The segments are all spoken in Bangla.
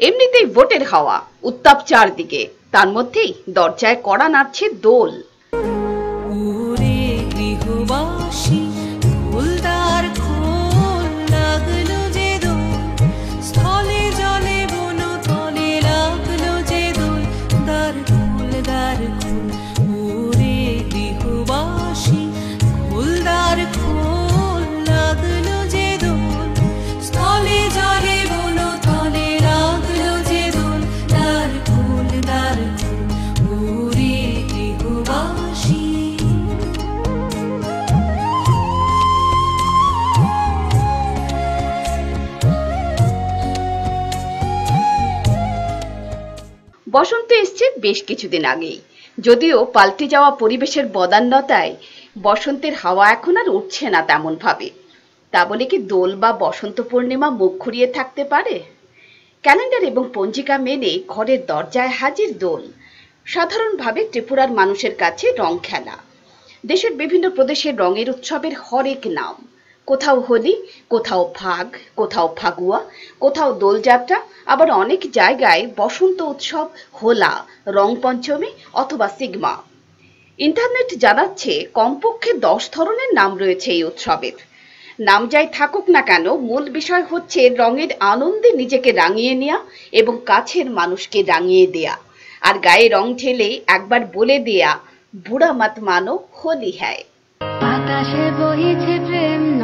এমনিতেই ভোটের হাওয়া উত্তাপ চারদিকে। তার মধ্যেই দরজায় কড়া নাড়ছে দোল। স্থলে জলে বসন্ত এসছে বেশ কিছুদিন আগেই। যদিও পাল্টে যাওয়া পরিবেশের বদান্যতায় বসন্তের হাওয়া এখন আর উঠছে না তেমন ভাবে তা বলে কি দোল বা বসন্ত পূর্ণিমা মুখ ঘুরিয়ে থাকতে পারে? ক্যালেন্ডার এবং পঞ্জিকা মেনে ঘরের দরজায় হাজির দোল। সাধারণভাবে ত্রিপুরার মানুষের কাছে রং খেলা। দেশের বিভিন্ন প্রদেশের রঙের উৎসবের হরেক নাম। কোথাও হোলি, কোথাও ফাগ কোথাও ফাগুয়া, কোথাও দোলযাত্রা, আবার অনেক জায়গায় বসন্ত উৎসব, হোলা, রং পঞ্চমী অথবা সিগমা। ইন্টারনেট জানাচ্ছে কমপক্ষে দশ ধরনের নাম রয়েছে এই উৎসবের। নাম যাই থাকুক না কেন, মূল বিষয় হচ্ছে রঙের আনন্দে নিজেকে রাঙিয়ে নেওয়া এবং কাছের মানুষকে রাঙিয়ে দেয়া। আর গায়ে রং ঢেলে একবার বলে দেয়া, বুড়া মত মানো, হোলি হ্যায়। বাতাসে প্রেম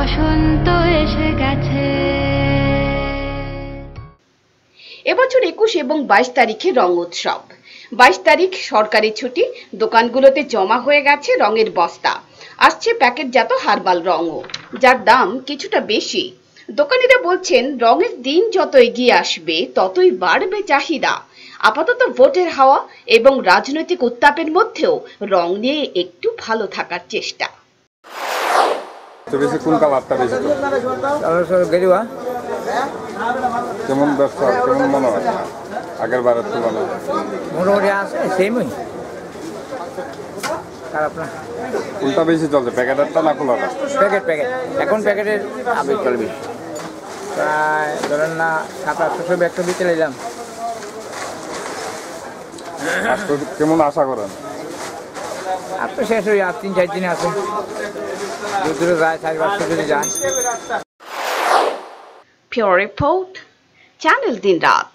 বসন্ত এসে গেছে। এবছর একুশ এবং বাইশ তারিখে রং উৎসব। বাইশ তারিখ সরকারি ছুটি, দোকানগুলোতে জমা হয়ে গেছে রঙের বস্তা। আসছে প্যাকেটজাত হার্বাল রঙও, যার দাম কিছুটা বেশি। দোকানিরা বলছেন, রঙের দিন যত এগিয়ে আসবে, ততই বাড়বে চাহিদা। আপাতত ভোটের হাওয়া এবং রাজনৈতিক উত্তাপের মধ্যেও রং নিয়ে একটু ভালো থাকার চেষ্টা। বেশি কোন কালারটা বেশি? গেরুয়া। কেমন ব্যবসা কেমন মনে হয় আগের বারের তুলনায়? মোটামুটি আছে সেমই খারাপ না কোনটা বেশি চলছে প্যাকেটেরটা না খোলাটা? Packet packet. এখন প্যাকেটের আবেগ চলবে। প্রায় ধরেন না সাত আটশো ব্যাগটা দিতে নিলাম আজকে কেমন আশা করেন? আর তো শেষ হয়ে আর তিন চার দিন আছে। দূর দূরে যায় চার পাঁচশো যদি যায় Pure Report, Channel Din Raat.